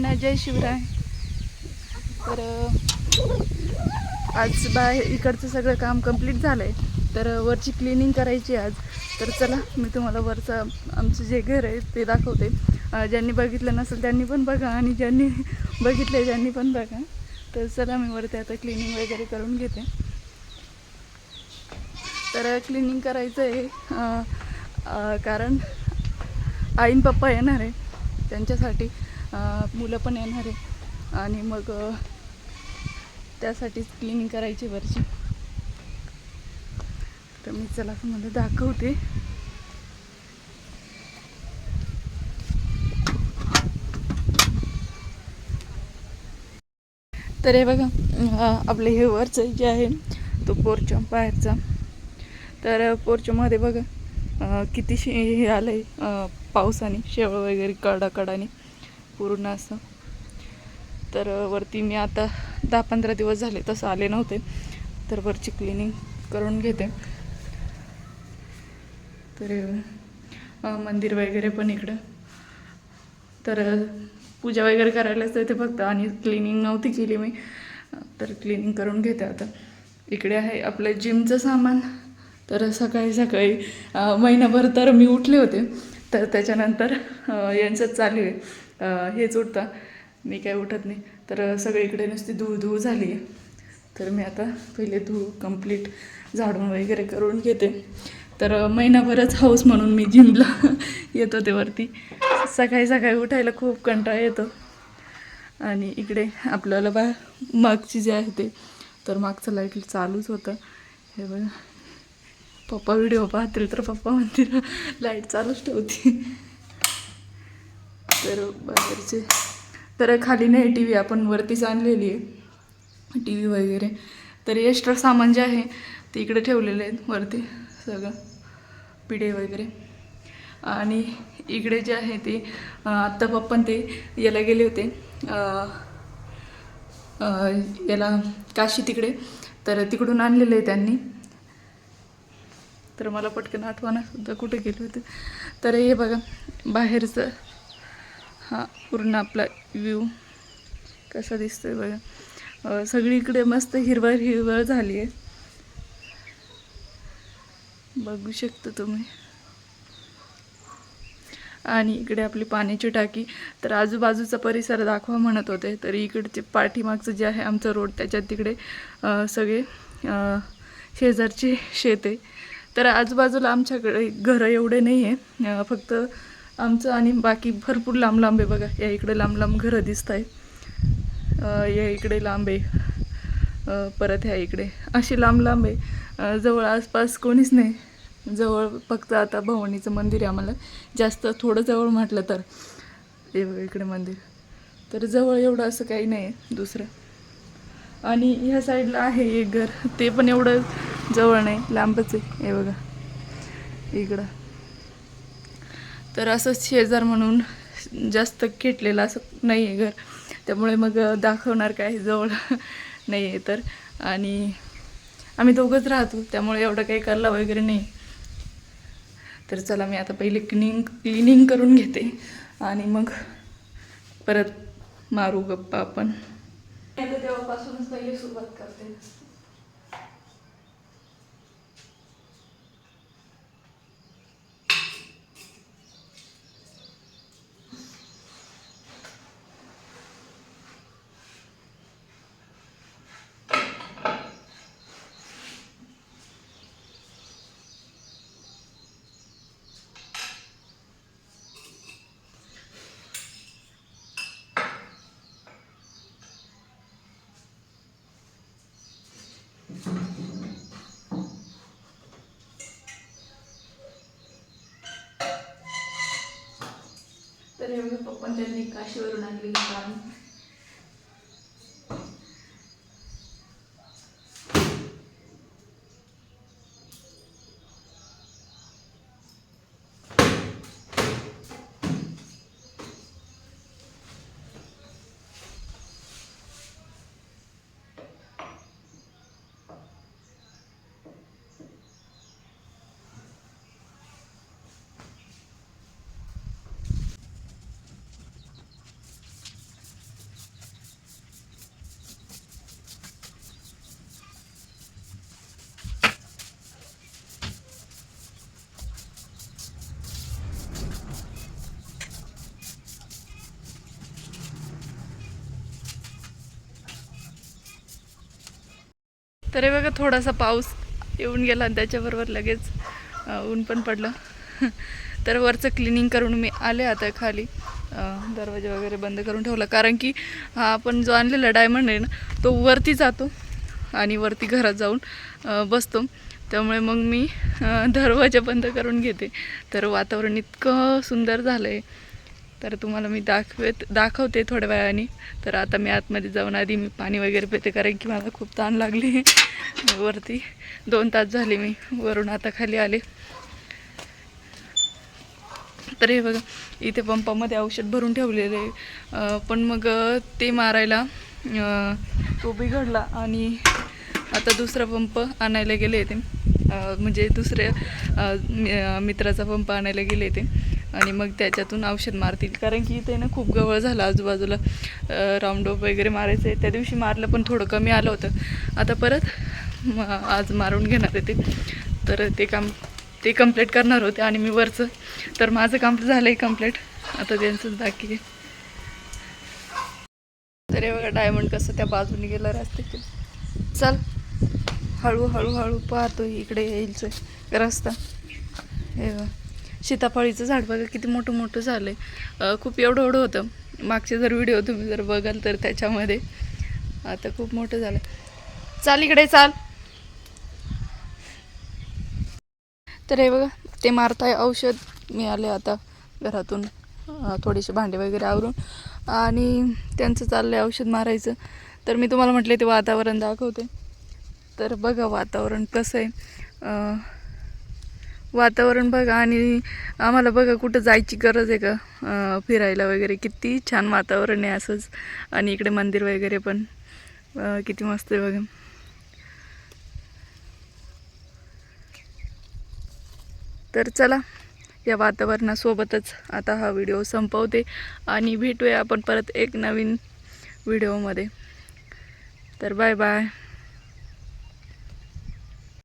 सर्वांना जय शिवराय. तर आज बाहेर इकडचं सगळं काम कंप्लीट झालं आहे तर वरची क्लिनिंग करायची आज. तर चला मी तुम्हाला वरचं आमचं जे घर आहे ते दाखवते. ज्यांनी बघितलं नसेल त्यांनी पण बघा आणि ज्यांनी बघितलं आहे त्यांनी पण बघा. तर चला मी वरती आता क्लिनिंग वगैरे करून घेते. तर क्लिनिंग करायचं आहे. कारण आईन पप्पा येणार आहे त्यांच्यासाठी. मुलं पण येणार आहे. आणि मग त्यासाठीच क्लिनिंग करायची वरची. तर मी चला तुम्हाला दाखवते. तर हे बघा आपले हे वरचं जे आहे तो पोर्च बाहेरचा. तर पोर्चमध्ये बघा किती शे हे आलं आहे पावसाने शेवळ वगैरे कडाकडाने पूर्ण असं. तर वरती मी आता दहा पंधरा दिवस झाले तसं आले नव्हते. तर वरची क्लिनिंग करून घेते. तर मंदिर वगैरे पण इकडं. तर पूजा वगैरे करायलाच येते फक्त आणि क्लिनिंग नव्हती केली मी. तर क्लिनिंग करून घेते आता. इकडे आहे आपलं जिमचं सामान. तर सकाळी सकाळी महिनाभर तर मी उठले होते. तर त्याच्यानंतर यांचं चालू आहे. हेच उठता. मी काय उठत नाही. तर सगळीकडे नुसती धूळ धूळ झाली तर मी आता पहिले धूळ कंप्लीट झाडून वगैरे करून घेते. तर महिनाभरच हाऊस म्हणून मी जिमला येत होते वरती सकाळी सकाळी उठायला खूप कंटाळा येतो. आणि इकडे आपल्याला बा मागची जे आहे ते. तर मागचं लाइट चालूच होतं. हे बघा. पप्पा व्हिडिओ पाहतील तर पप्पा म्हणतील लाइट चालूच ठेवती. तर बाहेरचे. तर खाली नाही टी व्ही आपण वरतीच आणलेली आहे. टी व्ही वगैरे. तर एक्स्ट्रा सामान जे आहे ते इकडे ठेवलेले आहेत वरती सगळं. पिढे वगैरे. आणि इकडे जे आहे ते आत्ता पप्पा ते याला गेले होते. याला काशी तिकडे. तर तिकडून आणलेलं आहे त्यांनी. तर मला पटकन आठवणासुद्धा कुठे गेले होते. तर हे बघा बाहेरचं. हा पूर्ण आपला व्ह्यू कसा दिसतोय बघा. सगळीकडे मस्त हिरवळ हिरवळ झाली आहे. बघू शकता तुम्ही. आणि इकडे आपली पाण्याची टाकी. तर आजूबाजूचा परिसर दाखवा म्हणत होते. तर इकडचे पाठीमागचं जे आहे आमचं रोड त्याच्यात तिकडे सगळे शेजारची शेत आहे. तर आजूबाजूला आमच्याकडे घरं एवढे नाही आहे फक्त आमचं आणि बाकी भरपूर लांब लांब आहे बघा. या इकडे लांब लांब घरं दिसत आहे या इकडे लांब आहे. परत ह्या इकडे. अशी लांब लांब आहे. जवळ आसपास कोणीच नाही. जवळ फक्त आता भवानीचं मंदिर आहे आम्हाला. जास्त थोडं जवळ म्हटलं तर. हे बघा इकडे मंदिर. तर जवळ एवढं असं काही नाही आहे दुसरं. आणि ह्या साईडला आहे एक घर. ते पण एवढं जवळ नाही. लांबच आहे. हे बघा. इकडं. तर असं शेजार म्हणून जास्त खेटलेलं असं नाही आहे घर. त्यामुळे मग दाखवणार काय जवळ नाही आहे तर. आणि आम्ही दोघंच राहतो त्यामुळे एवढं काही करला वगैरे नाही. तर चला मी आता पहिले क्लिनिंग क्लिनिंग करून घेते. आणि मग परत मारू गप्पा आपण. तेव्हापासूनच पहिले सुरुवात करते. तर हे बघा पप्पा त्यांनी काशीवरून आणलेलं काम तर हे बघा थोडासा पाऊस येऊन गेला आणि त्याच्याबरोबर लगेच ऊन पण पडलं. तर वरचं क्लिनिंग करून मी आले आता खाली. दरवाजा वगैरे बंद करून ठेवला. कारण की हा आपण जो आणलेला डायमंड आहे ना तो वरती जातो आणि वरती घरात जाऊन बसतो. त्यामुळे मग मी दरवाजा बंद करून घेते. तर वातावरण इतकं सुंदर झालं आहे तर तुम्हाला मी दाखवेत दाखवते थोड्या वेळाने. तर आता मी आतमध्ये जाऊन आधी मी पाणी वगैरे पिते कारण की मला खूप ताण लागली. वरती दोन तास झाले मी वरून आता खाली आले. तर हे बघा इथे पंपामध्ये औषध भरून ठेवलेलं आहे. पण मग ते मारायला तो बिघडला आणि आता दुसरा पंप आणायला गेले ते. म्हणजे दुसऱ्या मि- मित्राचा पंप आणायला गेले ते. आणि मग त्याच्यातून औषध मारतील. कारण की इथे ना खूप गवळ झालं आजूबाजूला. राऊंडअप वगैरे मारायचं. आहे त्या दिवशी मारलं पण थोडं कमी आलं होतं. आता परत आज मारून घेणार आहे ते. तर ते काम ते कंप्लीट करणार होते आणि मी वरचं. तर माझं काम झालं आहे कंप्लीट आता त्यांचंच बाकी आहे. तर हे बघा डायमंड कसं त्या बाजूने गेलं रस्त्याचे. चल हळू हळू हळू पाहतो इकडे यायचं रस्ता. हे सीताफळीचं झाड बघा किती मोठं मोठं झालं आहे खूप एवढं एवढं होतं. मागचे जर व्हिडिओ तुम्ही जर बघाल तर त्याच्यामध्ये आता खूप मोठं झालं चाल इकडे चाल. तर हे बघा ते मारताय औषध. मिळाले आता घरातून थोडेसे भांडे वगैरे आवरून. आणि त्यांचं चाललं आहे औषध मारायचं. तर मी तुम्हाला म्हटले ते वातावरण दाखवते. तर बघा वातावरण कसं आहे. वातावरण बघा आणि आम्हाला बघा कुठं जायची गरज आहे का? फिरायला वगैरे किती छान वातावरण आहे असंच. आणि इकडे मंदिर वगैरे पण. किती मस्त आहे बघा. तर चला या वातावरणासोबतच आता हा व्हिडिओ संपवते आणि भेटूया आपण परत एक नवीन व्हिडिओमध्ये. तर बाय बाय.